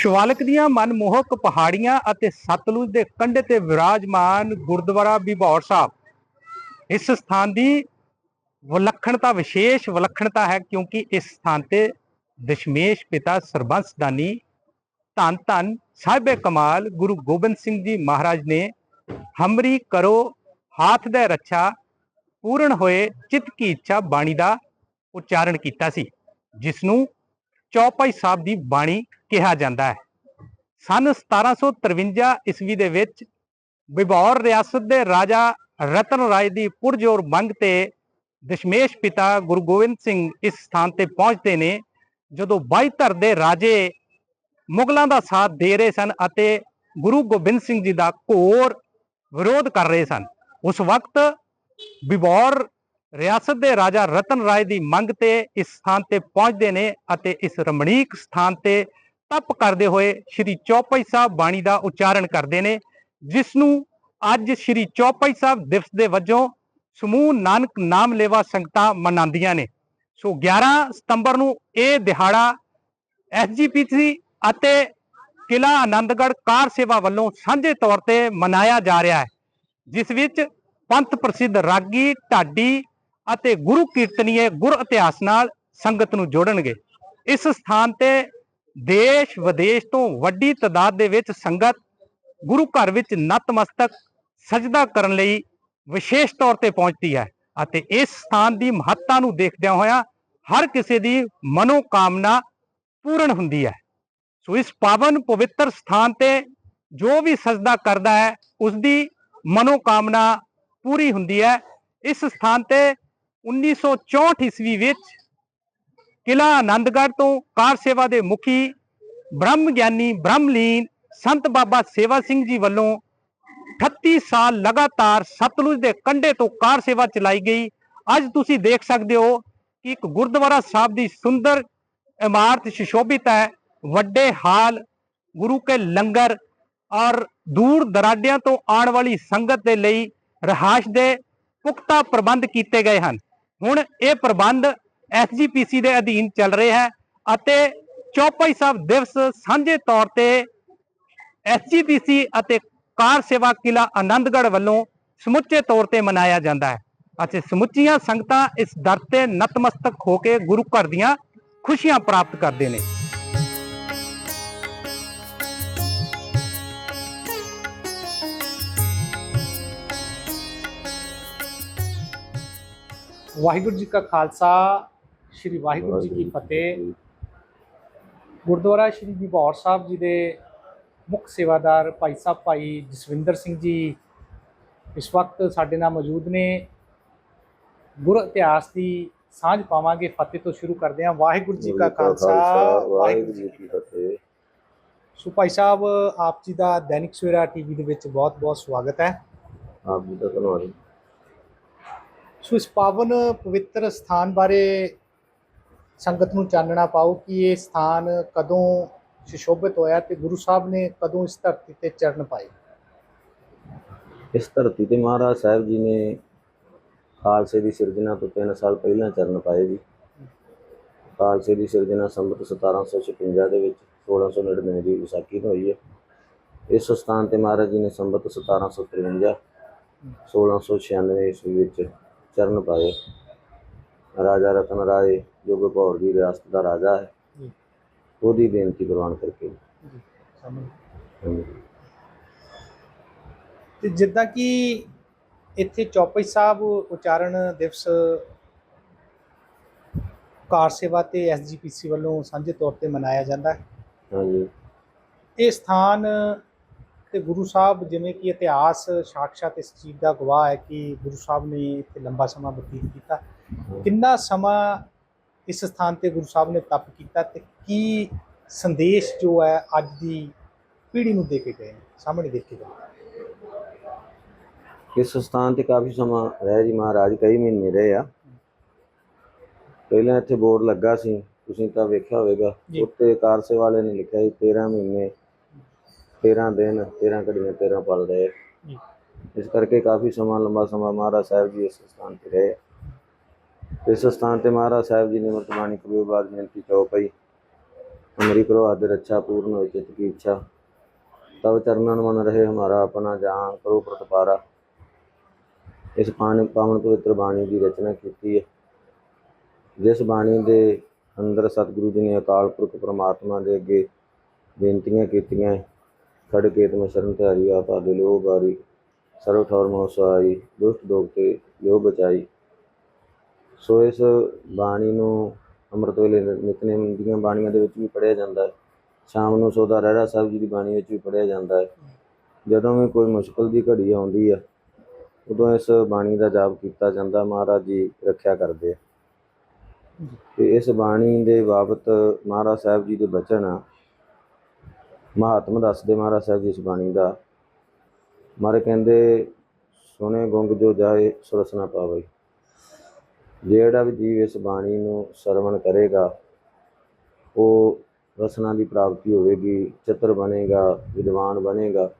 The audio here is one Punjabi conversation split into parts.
ਸ਼ਿਵਾਲਿਕ ਦੀਆਂ ਮਨਮੋਹਕ ਪਹਾੜੀਆਂ ਅਤੇ ਸਤਲੁਜ ਦੇ ਕੰਢੇ ਤੇ ਵਿਰਾਜਮਾਨ ਗੁਰਦੁਆਰਾ ਬਿਭੌਰ ਸਾਹਿਬ। ਇਸ ਸਥਾਨ ਦੀ ਵਿਲੱਖਣਤਾ, ਵਿਸ਼ੇਸ਼ ਵਿਲੱਖਣਤਾ ਹੈ ਕਿਉਂਕਿ ਇਸ ਸਥਾਨ ਤੇ ਦਸ਼ਮੇਸ਼ ਪਿਤਾ ਸਰਬੰਸਦਾਨੀ ਧੰਨ ਧੰਨ ਸਾਹਿਬੇ ਕਮਾਲ ਗੁਰੂ ਗੋਬਿੰਦ ਸਿੰਘ ਜੀ ਮਹਾਰਾਜ ਨੇ ਹਮਰੀ ਕਰੋ ਹਾਥ ਦੇ ਰੱਛਾ ਪੂਰਨ ਹੋਏ ਚਿਤ ਕੀ ਇੱਛਾ ਬਾਣੀ ਦਾ ਉਚਾਰਨ ਕੀਤਾ ਸੀ ਜਿਸ ਨੂੰ ਚੌਪਾਈ ਸਾਹਿਬ ਦੀ ਬਾਣੀ ਕਿਹਾ ਜਾਂਦਾ ਹੈ। ਸਨ 1753 ਈਸਵੀ ਦੇ ਵਿੱਚ ਬਿਬੌਰ ਰਿਆਸਤ ਦੇ ਰਾਜਾ ਰਤਨ ਰਾਏ ਦੀ ਪੁਰਜੋਰ ਮੰਗ ਤੇ ਦਸ਼ਮੇਸ਼ ਪਿਤਾ ਗੁਰੂ ਗੋਬਿੰਦ ਸਿੰਘ ਇਸ ਸਥਾਨ ਤੇ ਪਹੁੰਚਦੇ ਨੇ, ਜਦੋਂ ਬਾਈ ਧਰ ਦੇ ਰਾਜੇ ਮੁਗਲਾਂ ਦਾ ਸਾਥ ਦੇ ਰਹੇ ਸਨ ਅਤੇ ਗੁਰੂ ਗੋਬਿੰਦ ਸਿੰਘ ਜੀ ਦਾ ਘੋਰ ਵਿਰੋਧ ਕਰ ਰਹੇ ਸਨ। ਉਸ ਵਕਤ ਬਿਬੌਰ ਰਿਆਸਤ ਦੇ ਰਾਜਾ ਰਤਨ ਰਾਏ ਦੀ ਮੰਗ ਤੇ ਇਸ ਸਥਾਨ ਤੇ ਪਹੁੰਚਦੇ ਨੇ ਅਤੇ ਇਸ ਰਮਣੀਕ ਸਥਾਨ ਤੇ ਤਪ ਕਰਦੇ ਹੋਏ ਸ੍ਰੀ ਚੌਪਈ ਸਾਹਿਬ ਬਾਣੀ ਦਾ ਉਚਾਰਨ ਕਰਦੇ ਨੇ, ਜਿਸ ਨੂੰ ਅੱਜ ਸ੍ਰੀ ਚੌਪਈ ਸਾਹਿਬ ਦਿਵਸ ਦੇ ਵਜੋਂ ਸਮੂਹ ਨਾਨਕ ਨਾਮ ਲੇਵਾ ਸੰਗਤਾਂ ਮਨਾਉਂਦੀਆਂ ਨੇ। ਸੋ 11 ਸਤੰਬਰ ਨੂੰ ਇਹ ਦਿਹਾੜਾ ਐਸਜੀਪੀਸੀ ਅਤੇ ਕਿਲਾ ਆਨੰਦਗੜ੍ਹ ਕਾਰ ਸੇਵਾ ਵੱਲੋਂ ਸਾਂਝੇ ਤੌਰ ਤੇ ਮਨਾਇਆ ਜਾ ਰਿਹਾ ਹੈ, ਜਿਸ ਵਿੱਚ ਪੰਥ ਪ੍ਰਸਿੱਧ ਰਾਗੀ, ਢਾਡੀ ਅਤੇ ਗੁਰੂ ਕੀਰਤਨੀਏ ਗੁਰ ਇਤਿਹਾਸ ਨਾਲ ਸੰਗਤ ਨੂੰ ਜੋੜਨਗੇ। ਇਸ ਸਥਾਨ ਤੇ ਦੇਸ਼ ਵਿਦੇਸ਼ ਤੋਂ ਵੱਡੀ ਤਦਾਦ ਦੇ ਵਿੱਚ ਸੰਗਤ ਗੁਰੂ ਘਰ ਵਿੱਚ ਨਤਮਸਤਕ ਸਜਦਾ ਕਰਨ ਲਈ ਵਿਸ਼ੇਸ਼ ਤੌਰ ਤੇ ਪਹੁੰਚਦੀ ਹੈ ਅਤੇ ਇਸ ਸਥਾਨ ਦੀ ਮਹੱਤਤਾ ਨੂੰ ਦੇਖਦਿਆਂ ਹੋਇਆ ਹਰ ਕਿਸੇ ਦੀ ਮਨੋਕਾਮਨਾ ਪੂਰਨ ਹੁੰਦੀ ਹੈ। ਸੋ ਇਸ ਪਾਵਨ ਪਵਿੱਤਰ ਸਥਾਨ ਤੇ ਜੋ ਵੀ ਸਜਦਾ ਕਰਦਾ ਹੈ ਉਸ ਦੀ ਮਨੋਕਾਮਨਾ ਪੂਰੀ ਹੁੰਦੀ ਹੈ। ਇਸ ਸਥਾਨ ਤੇ 1964 ਈਸਵੀ ਵਿੱਚ ਕਿਲਾ ਆਨੰਦਗੜ੍ਹ ਤੋਂ ਕਾਰ ਸੇਵਾ ਦੇ ਮੁਖੀ ਬ੍ਰਹਮ ਗਿਆਨੀ ਬ੍ਰਹਮਲੀਨ ਸੰਤ ਬਾਬਾ ਸੇਵਾ ਸਿੰਘ ਜੀ ਵੱਲੋਂ 38 ਸਾਲ ਲਗਾਤਾਰ ਸਤਲੁਜ ਦੇ ਕੰਢੇ ਤੋਂ ਕਾਰ ਸੇਵਾ ਚਲਾਈ ਗਈ। ਅੱਜ ਤੁਸੀਂ ਦੇਖ ਸਕਦੇ ਹੋ ਕਿ ਇੱਕ ਗੁਰਦੁਆਰਾ ਸਾਹਿਬ ਦੀ ਸੁੰਦਰ ਇਮਾਰਤ ਸੁਸ਼ੋਭਿਤ ਹੈ। ਵੱਡੇ ਹਾਲ, ਗੁਰੂ ਕੇ ਲੰਗਰ ਔਰ ਦੂਰ ਦਰਾਡਿਆਂ ਤੋਂ ਆਉਣ ਵਾਲੀ ਸੰਗਤ ਦੇ ਲਈ ਰਹਾਸ਼ ਦੇ ਪੁਖਤਾ ਪ੍ਰਬੰਧ ਕੀਤੇ ਗਏ ਹਨ। ਹੁਣ ਇਹ ਪ੍ਰਬੰਧ ਐਸਜੀਪੀਸੀ ਦੇ ਅਧੀਨ ਚੱਲ ਰਿਹਾ ਹੈ ਅਤੇ ਚੌਪਈ ਸਾਹਿਬ ਦਿਵਸ ਸਾਂਝੇ ਤੌਰ ਤੇ ਐਸਜੀਪੀਸੀ ਅਤੇ ਕਾਰ ਸੇਵਾ ਕਿਲਾ ਆਨੰਦਗੜ੍ਹ ਵੱਲੋਂ ਸਮੁੱਚੇ ਤੌਰ ਤੇ ਮਨਾਇਆ ਜਾਂਦਾ ਹੈ। ਅਤੇ ਸਮੁੱਚੀਆਂ ਸੰਗਤਾਂ ਇਸ ਦਰ ਤੇ ਨਤਮਸਤਕ ਹੋ ਕੇ ਗੁਰੂ ਘਰ ਦੀਆਂ ਖੁਸ਼ੀਆਂ ਪ੍ਰਾਪਤ ਕਰਦੇ ਨੇ। ਵਾਹਿਗੁਰੂ ਜੀ ਕਾ ਖਾਲਸਾ ਸ੍ਰੀ ਵਾਹਿਗੁਰੂ ਜੀ ਕੀ ਫਤਿਹ। ਗੁਰਦੁਆਰਾ ਸ੍ਰੀ ਬਿਭੌਰ ਸਾਹਿਬ ਜੀ ਦੇ ਮੁੱਖ ਸੇਵਾਦਾਰ ਭਾਈ ਸਾਹਿਬ ਭਾਈ ਜਸਵਿੰਦਰ ਸਿੰਘ ਜੀ ਇਸ ਵਕਤ ਸਾਡੇ ਨਾਲ ਮੌਜੂਦ ਨੇ। ਗੁਰ ਇਤਿਹਾਸ ਦੀ ਸਾਂਝ ਪਾਵਾਂਗੇ ਫਤਿਹ ਤੋਂ ਸ਼ੁਰੂ ਕਰਦੇ ਹਾਂ। ਵਾਹਿਗੁਰੂ ਜੀ ਕਾ ਖਾਲਸਾ ਵਾਹਿਗੁਰੂ ਜੀ ਕੀ ਫਤਿਹ। ਸੋ ਭਾਈ ਸਾਹਿਬ ਆਪ ਜੀ ਦਾ ਦੈਨਿਕ ਸਵੇਰਾ ਟੀਵੀ ਦੇ ਵਿੱਚ ਬਹੁਤ-ਬਹੁਤ ਸਵਾਗਤ ਹੈ। ਆਪ ਜੀ ਦਾ ਧੰਨਵਾਦ। ਸੋ ਇਸ ਪਾਵਨ ਪਵਿੱਤਰ ਸਥਾਨ ਬਾਰੇ ਸੰਗਤ ਨੂੰ ਚਾਨਣਾ ਪਾਓ ਕਿ ਇਹ ਸਥਾਨ ਕਦੋਂ ਸੁਸ਼ੋਭਿਤ ਹੋਇਆ ਤੇ ਗੁਰੂ ਸਾਹਿਬ ਨੇ ਕਦੋਂ ਇਸ ਧਰਤੀ ਤੇ ਚਰਨ ਪਾਏ। ਇਸ ਧਰਤੀ ਤੇ ਮਹਾਰਾਜ ਸਾਹਿਬ ਜੀ ਨੇ ਖਾਲਸੇ ਦੀ ਸਿਰਜਣਾ ਤੋਂ 3 ਸਾਲ ਪਹਿਲਾਂ ਚਰਨ ਪਾਏ ਜੀ। ਖਾਲਸੇ ਦੀ ਸਿਰਜਣਾ ਸੰਮਤ 1756 ਦੇ ਵਿੱਚ 1699 ਦੀ ਵਿਸਾਖੀ ਨੂੰ ਹੋਈ ਹੈ। ਇਸ ਸਥਾਨ ਤੇ ਮਹਾਰਾਜ ਜੀ ਨੇ ਸੰਮਤ 1753 1696 ਈਸਵੀ ਵਿੱਚ ਚਰਨ ਪਾਏ। ਰਾਜਾ ਰਤਨ ਰਾਏ ਜੋ ਗਪੌਰ ਦੀ ਰਿਆਸਤ ਦਾ ਰਾਜਾ ਹੈ। ਉਹਦੀ ਬੇਨਤੀ ਪ੍ਰਵਾਨ ਕਰਕੇ। ਹਾਂਜੀ। ਤੇ ਜਿੱਦਾਂ ਕਿ ਇੱਥੇ ਚੌਪਈ ਸਾਹਿਬ ਉਚਾਰਨ ਦਿਵਸ ਕਾਰ ਸੇਵਾ ਤੇ ਐਸਜੀਪੀਸੀ ਵੱਲੋਂ ਸਾਂਝੇ ਤੌਰ ਤੇ ਮਨਾਇਆ ਜਾਂਦਾ ਹੈ। ਹਾਂਜੀ। ਇਹ ਸਥਾਨ ਤੇ ਗੁਰੂ ਸਾਹਿਬ ਜਿਵੇਂ ਕਿ ਇਤਿਹਾਸ ਸਾਖਸ਼ਾਤ ਇਸ ਚੀਜ਼ ਦਾ ਗਵਾਹ ਹੈ ਕਿ ਗੁਰੂ ਸਾਹਿਬ ਨੇ ਇੱਥੇ ਲੰਬਾ ਸਮਾਂ ਬਤੀਤ ਕੀਤਾ। ਕਿੰਨਾ ਸਮਾਂ ਇਸ ਸਥਾਨ ਤੇ ਗੁਰੂ ਸਾਹਿਬ ਨੇ ਤਪ ਕੀਤਾ ਤੇ ਕੀ ਸੰਦੇਸ਼ ਜੋ ਹੈ ਅੱਜ ਦੀ ਪੀੜ੍ਹੀ ਨੂੰ ਦੇ ਕੇ ਗਏ ਸਾਹਮਣੇ ਦੇ ਕੇ ਗਏ ਇਸ ਸਥਾਨ ਤੇ ਕਾਫੀ ਸਮਾਂ ਰਹਿ ਜੀ ਮਹਾਰਾਜ ਕਈ ਮਹੀਨੇ ਰਹੇ ਆ। ਪਹਿਲਾਂ ਇੱਥੇ ਬੋਰਡ ਲੱਗਾ ਸੀ ਤੁਸੀਂ ਤਾਂ ਵੇਖਿਆ ਹੋਵੇਗਾ। ਉੱਤੇ ਕਾਰਸੇ ਵਾਲੇ ਨੇ ਲਿਖਿਆ ਸੀ 13 ਮਹੀਨੇ 13 ਦਿਨ 13 ਘੜੀਆਂ 13 ਪਲ ਰਹੇ। ਇਸ ਕਰਕੇ ਕਾਫੀ ਸਮਾਂ ਲੰਬਾ ਸਮਾਂ ਮਹਾਰਾਜ ਸਾਹਿਬ ਜੀ ਇਸ ਸਥਾਨ ਤੇ ਰਹੇ। ਇਸ ਸਥਾਨ ਤੇ ਮਹਾਰਾਜ ਸਾਹਿਬ ਜੀ ਨੇ ਮਰਤਬਾਨੀ ਕਬੀਰ ਬਾਦ ਬੇਨਤੀ ਕਰੋ ਪਈ। ਹਮਾਰੀ ਕਰੋ ਆਦਰ ਅੱਛਾ ਪੂਰਨ ਹੋਏ ਚਿਤ ਕੀ ਇੱਛਾ। ਤਬ ਚਰਨਨ ਮਨ ਰਹੇ ਹਮਾਰਾ ਆਪਣਾ ਜਹਾਂ ਕਰੋ ਪ੍ਰਤਪਾਰਾ ਇਸ ਪਾਣ ਪਾਵਨ ਪਵਿੱਤਰ ਬਾਣੀ ਦੀ ਰਚਨਾ ਕੀਤੀ ਹੈ। ਜਿਸ ਬਾਣੀ ਦੇ ਅੰਦਰ ਸਤਿਗੁਰੂ ਜੀ ਨੇ ਅਕਾਲ ਪੁਰਖ ਪਰਮਾਤਮਾ ਦੇ ਅੱਗੇ ਬੇਨਤੀਆਂ ਕੀਤੀਆਂ ਖੜ ਕੇ ਤੁਮ ਸ਼ਰਨ ਧਾਰੀ, ਆਪਾ ਦੇ ਲੋ ਬਾਰੀ ਸਰਵ ਠੌਰ ਮੋਹ ਸਹਾਈ ਦੁਸ਼ਟ ਦੋਗ ਤੇ ਲਿਓ ਬਚਾਈ। ਸੋ ਇਸ ਬਾਣੀ ਨੂੰ ਅੰਮ੍ਰਿਤ ਵੇਲੇ ਨਿਤਨੇਮ ਦੀਆਂ ਬਾਣੀਆਂ ਦੇ ਵਿੱਚ ਵੀ ਪੜ੍ਹਿਆ ਜਾਂਦਾ ਹੈ। ਸ਼ਾਮ ਨੂੰ ਸੋਦਾ ਰਹਿਰਾ ਸਾਹਿਬ ਜੀ ਦੀ ਬਾਣੀ ਵਿੱਚ ਵੀ ਪੜ੍ਹਿਆ ਜਾਂਦਾ ਹੈ। ਜਦੋਂ ਵੀ ਕੋਈ ਮੁਸ਼ਕਲ ਦੀ ਘੜੀ ਆਉਂਦੀ ਆ ਉਦੋਂ ਇਸ ਬਾਣੀ ਦਾ ਜਾਪ ਕੀਤਾ ਜਾਂਦਾ, ਮਹਾਰਾਜ ਜੀ ਰੱਖਿਆ ਕਰਦੇ ਆ। ਤੇ ਇਸ ਬਾਣੀ ਦੇ ਬਾਬਤ ਮਹਾਰਾਜ ਸਾਹਿਬ ਜੀ ਦੇ ਬਚਨ ਆ ਮਹਾਤਮ ਦੱਸਦੇ ਮਹਾਰਾਜ ਸਾਹਿਬ ਜੀ ਇਸ ਬਾਣੀ ਦਾ। ਮਾਰੇ ਕਹਿੰਦੇ ਸੁਣੇ ਗੁੰਗ ਜੋ ਜਾਏ ਸੁਰਸਨਾ ਪਾਵੇ। ਜਿਹੜਾ ਵੀ ਜੀਵ ਇਸ ਬਾਣੀ ਨੂੰ ਸਰਵਣ ਕਰੇਗਾ, ਉਹ ਰਸਨਾ ਦੀ ਪ੍ਰਾਪਤੀ ਹੋਵੇਗੀ, ਚਤਰ ਬਣੇਗਾ, ਵਿਦਵਾਨ ਬਣੇਗਾ।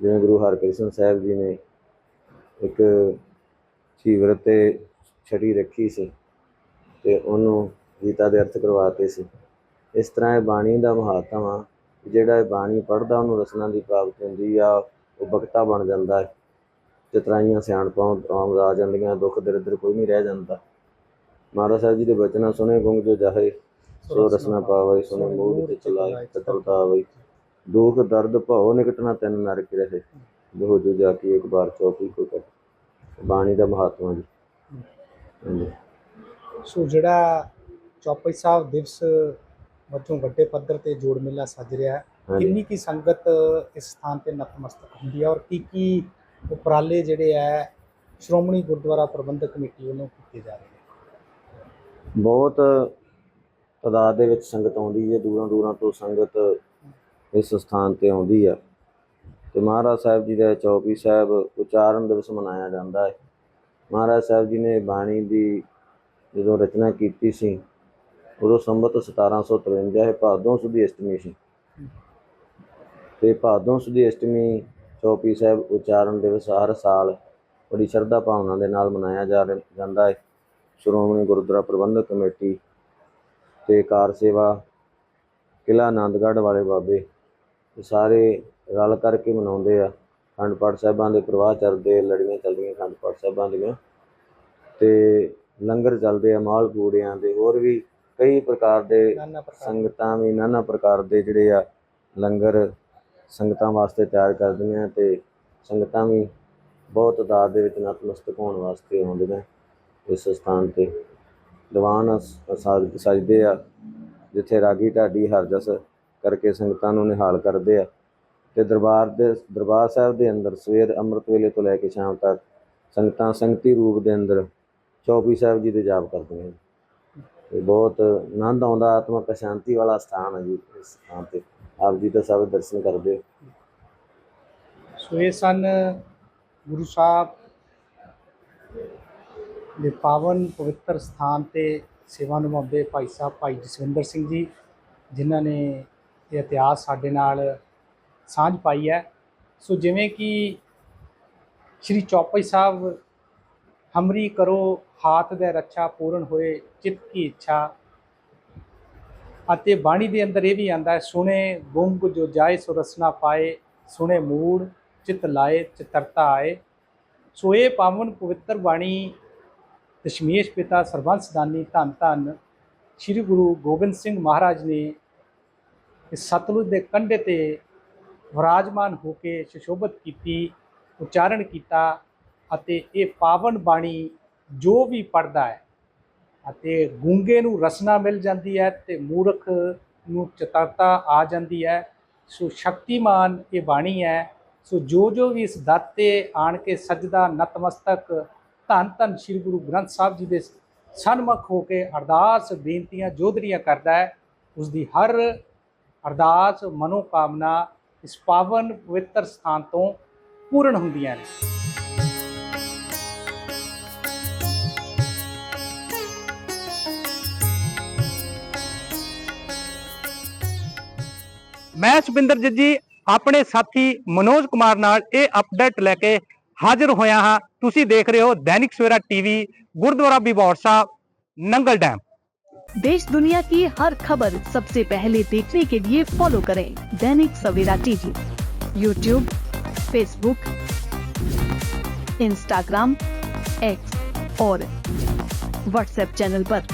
ਜਿਵੇਂ ਗੁਰੂ ਹਰਕ੍ਰਿਸ਼ਨ ਸਾਹਿਬ ਜੀ ਨੇ ਇੱਕ ਚੀਵਰ ਤੇ ਛੜੀ ਰੱਖੀ ਸੀ ਤੇ ਉਹਨੂੰ ਗੀਤਾ ਦੇ ਅਰਥ ਕਰਵਾਤੇ ਸੀ। ਇਸ ਤਰ੍ਹਾਂ ਇਹ ਬਾਣੀ ਦਾ ਮਹਾਤਮਾ ਜਿਹੜਾ ਇਹ ਬਾਣੀ ਪੜ੍ਹਦਾ ਉਹਨੂੰ ਰਸਨਾ ਦੀ ਪ੍ਰਾਪਤੀ ਹੁੰਦੀ ਆ ਉਹ ਬਖਤਾ ਬਣ ਜਾਂਦਾ ਹੈ। ਚਤਰਾਈਆਂ ਸਿਆਣਪਾਂ ਆਮ ਆ ਜਾਂਦੀਆਂ ਦੁੱਖ ਦਰਿਦਰ ਕੋਈ ਨਹੀਂ ਰਹਿ ਜਾਂਦਾ। ਮਹਾਰਾਜ ਸਾਹਿਬ ਜੀ ਦੇ ਬਚਨਾਂ ਸੁਣੇ ਗੁੰਗ ਜੋ ਜਾਹੇ ਸੋ ਰਸਨਾ ਪਾਵੇ ਸੁਣੇ ਮੂੜ ਤੇ ਚਲਾਏ ਚਤਰਤਾ ਆਵੇ ਦੁੱਖ ਦਰਦ ਭਉ ਨਿਕਟਣਾ ਤੈਨ ਨਰਕ ਰਹੇ। ਜੋ ਜੋ ਜਾ ਕੇ ਇੱਕ ਵਾਰ ਚੌਕੀ ਕੋ ਕਰ ਬਾਣੀ ਦਾ ਮਹੱਤਵ ਜੀ। ਹਾਂਜੀ। ਸੋ ਜਿਹੜਾ ਚੌਪਈ ਸਾਹਿਬ ਦਿਵਸ ਵਜੋਂ ਵੱਡੇ ਪੱਧਰ ਤੇ ਜੋੜ ਮੇਲਾ ਸੱਜ ਰਿਹਾ ਹੈ। ਕਿੰਨੀ ਕੀ ਸੰਗਤ ਇਸ ਸਥਾਨ ਤੇ ਨਤਮਸਤਕ ਹੁੰਦੀ ਹੈ ਔਰ ਕੀ ਕੀ ਉਪਰਾਲੇ ਜਿਹੜੇ ਹੈ ਸ਼੍ਰੋਮਣੀ ਗੁਰਦੁਆਰਾ ਪ੍ਰਬੰਧਕ ਕਮੇਟੀ ਵੱਲੋਂ ਕੀਤੇ ਜਾ ਰਹੇ ਨੇ? ਬਹੁਤ ਤਾਦਾਦ ਦੇ ਵਿੱਚ ਸੰਗਤ ਆਉਂਦੀ ਹੈ ਦੂਰਾਂ ਦੂਰਾਂ ਤੋਂ ਸੰਗਤ ਇਸ ਸਥਾਨ ਤੇ ਆਉਂਦੀ ਹੈ। ਤੇ ਮਹਾਰਾਜ ਸਾਹਿਬ ਜੀ ਦਾ ਚੌਕੀ ਸਾਹਿਬ ਉਚਾਰਨ ਦਿਵਸ ਮਨਾਇਆ ਜਾਂਦਾ ਹੈ। ਮਹਾਰਾਜ ਸਾਹਿਬ ਜੀ ਨੇ ਬਾਣੀ ਦੀ ਜਦੋਂ ਰਚਨਾ ਕੀਤੀ ਸੀ ਉਦੋਂ ਸੰਮਤ 1753 ਹੈ, ਭਾਦੋਂ ਸੁਦੀ ਅਸ਼ਟਮੀ ਸੀ। ਤੇ ਭਾਦੋਂ ਸੁਦੀ ਅਸ਼ਟਮੀ ਚੌਪੀ ਸਾਹਿਬ ਉਚਾਰਨ ਦਿਵਸ ਹਰ ਸਾਲ ਬੜੀ ਸ਼ਰਧਾ ਭਾਵਨਾ ਦੇ ਨਾਲ ਮਨਾਇਆ ਜਾ ਰਿਹਾ- ਜਾਂਦਾ ਹੈ। ਸ਼੍ਰੋਮਣੀ ਗੁਰਦੁਆਰਾ ਪ੍ਰਬੰਧਕ ਕਮੇਟੀ ਤੇ ਕਾਰ ਸੇਵਾ ਕਿਲਾ ਆਨੰਦਗੜ੍ਹ ਵਾਲੇ ਬਾਬੇ ਇਹ ਸਾਰੇ ਰਲ ਕਰਕੇ ਮਨਾਉਂਦੇ ਆ। ਅਖੰਡ ਪਾਠ ਸਾਹਿਬਾਂ ਦੇ ਪ੍ਰਵਾਹ ਚੱਲਦੇ ਲੜੀਆਂ ਚੱਲਦੀਆਂ ਅਖੰਡ ਪਾਠ ਸਾਹਿਬਾਂ ਦੀਆਂ ਤੇ ਲੰਗਰ ਚੱਲਦੇ ਆ, ਮਾਲ ਪੂੜਿਆਂ ਦੇ ਹੋਰ ਵੀ ਕਈ ਪ੍ਰਕਾਰ ਦੇ ਸੰਗਤਾਂ ਵੀ ਨਾਨਾ ਪ੍ਰਕਾਰ ਦੇ ਜਿਹੜੇ ਆ ਲੰਗਰ ਸੰਗਤਾਂ ਵਾਸਤੇ ਤਿਆਰ ਕਰਦੀਆਂ ਤੇ ਸੰਗਤਾਂ ਵੀ ਬਹੁਤ ਤਾਦਾਦ ਦੇ ਵਿੱਚ ਨਤਮਸਤਕ ਹੋਣ ਵਾਸਤੇ ਆਉਂਦੀਆਂ ਇਸ ਸਥਾਨ ਤੇ। ਦੀਵਾਨ ਸਜਦੇ ਆ ਜਿੱਥੇ ਰਾਗੀ ਢਾਡੀ ਹਰਜਸ ਕਰਕੇ ਸੰਗਤਾਂ ਨੂੰ ਨਿਹਾਲ ਕਰਦੇ ਆ। ਤੇ ਦਰਬਾਰ ਦੇ ਦਰਬਾਰ ਸਾਹਿਬ ਦੇ ਅੰਦਰ ਸਵੇਰ ਅੰਮ੍ਰਿਤ ਵੇਲੇ ਤੋਂ ਲੈ ਕੇ ਸ਼ਾਮ ਤੱਕ ਸੰਗਤਾਂ ਸੰਗਤੀ ਰੂਪ ਦੇ ਅੰਦਰ ਚੌਪੀ ਸਾਹਿਬ ਜੀ ਦੇ ਜਾਪ ਕਰਦੀਆਂ ਤੇ ਬਹੁਤ ਆਨੰਦ ਆਉਂਦਾ, ਆਤਮਕ ਸ਼ਾਂਤੀ ਵਾਲਾ ਸਥਾਨ ਹੈ ਜੀ ਇਸ ਸਥਾਨ ਤੇ। ਆਪ ਜੀ ਦਾ ਸਭ ਦਰਸ਼ਨ ਕਰਦੇ ਹੋ। ਸੋ ਇਹ ਸਨ ਗੁਰੂ ਸਾਹਿਬ ਦੇ ਪਾਵਨ ਪਵਿੱਤਰ ਸਥਾਨ ਤੇ ਸੇਵਾ ਨਿਭਾਉਂਦੇ ਭਾਈ ਸਾਹਿਬ, ਭਾਈ ਜਸਵਿੰਦਰ ਸਿੰਘ ਜੀ, ਜਿਨ੍ਹਾਂ ਨੇ ਇਹ ਇਤਿਹਾਸ ਸਾਡੇ ਨਾਲ ਸਾਂਝ ਪਾਈ ਹੈ। ਸੋ ਜਿਵੇਂ ਕਿ ਸ਼੍ਰੀ ਚੌਪਈ ਸਾਹਿਬ ਹਮਰੀ ਕਰੋ ਹਾਥ ਦੇ ਰੱਛਾ ਪੂਰਨ ਹੋਏ ਚਿੱਤ ਕੀ ਇੱਛਾ ਅਤੇ ਬਾਣੀ ਦੇ ਅੰਦਰ ਇਹ ਵੀ ਆਂਦਾ ਹੈ ਸੁਣੇ ਗੁੰਗ ਜੋ ਜਾਏ ਸੋ ਰਸਨਾ ਪਾਏ ਸੁਣੇ ਮੂੜ ਚਿਤ ਲਾਏ ਚਿਤਰਤਾ ਆਏ ਸੋ ਇਹ ਪਾਵਨ ਪਵਿੱਤਰ ਬਾਣੀ ਦਸ਼ਮੇਸ਼ ਪਿਤਾ ਸਰਬੰਸ ਦਾਨੀ ਧੰਨ ਧੰਨ ਸ੍ਰੀ ਗੁਰੂ ਗੋਬਿੰਦ ਸਿੰਘ ਮਹਾਰਾਜ ਨੇ ਇਸ ਸਤਲੁਜ ਦੇ ਕੰਢੇ ਤੇ ਵਿਰਾਜਮਾਨ ਹੋ ਕੇ ਸੁਸ਼ੋਭਿਤ ਕੀਤੀ ਉਚਾਰਨ ਕੀਤਾ ਅਤੇ ਇਹ ਪਾਵਨ ਬਾਣੀ ਜੋ ਵੀ ਪੜਦਾ ਹੈ ਅਤੇ ਗੂੰਗੇ ਨੂੰ ਰਸਨਾ ਮਿਲ ਜਾਂਦੀ ਹੈ ਤੇ ਮੂਰਖ ਨੂੰ ਚਤਰਤਾ ਆ ਜਾਂਦੀ ਹੈ, ਸੋ ਸ਼ਕਤੀਮਾਨ ਇਹ ਬਾਣੀ ਹੈ। ਸੋ ਜੋ ਜੋ ਵੀ ਇਸ ਦਰ ਤੇ ਆਣ ਕੇ ਸਜਦਾ, ਨਤਮਸਤਕ, ਧੰਨ ਧੰਨ ਸ੍ਰੀ ਗੁਰੂ ਗ੍ਰੰਥ ਸਾਹਿਬ ਜੀ ਦੇ ਸਨਮੁਖ ਹੋ ਕੇ ਅਰਦਾਸ, ਬੇਨਤੀਆਂ, ਜੋਦਰੀਆਂ ਕਰਦਾ ਹੈ, ਉਸ ਦੀ ਹਰ ਅਰਦਾਸ, ਮਨੋਕਾਮਨਾ ਇਸ ਪਾਵਨ ਪਵਿੱਤਰ ਸਥਾਨ ਤੋਂ ਪੂਰਨ ਹੁੰਦੀਆਂ ਨੇ। मैं सुपिंदर जी अपने साथी मनोज कुमार अपडेट लैके हाजिर होया हाँ तुम देख रहे हो दैनिक सवेरा टीवी गुरुद्वारा बिबौर साहब नंगल डैम देश दुनिया की हर खबर सबसे पहले देखने के लिए फॉलो करें Dainik Savera TV YouTube Facebook Instagram X और व्हाट्सएप चैनल पर